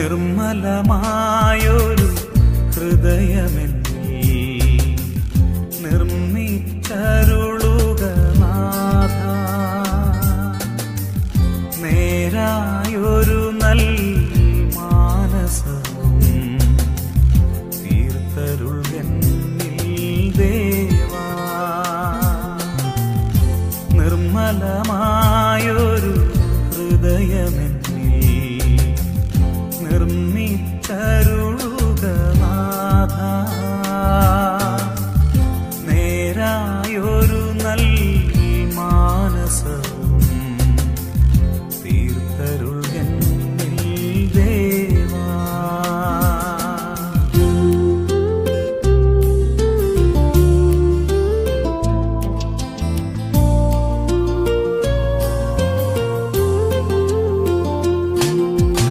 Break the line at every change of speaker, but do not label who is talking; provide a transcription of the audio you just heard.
നിർമ്മലമായൊരു ഹൃദയമെന്നീ. നിർമ്മിച്ചരുളുക നേരായൊരു നല്ല മാനസവും ഹൃദയമെന്നീ. ஒரு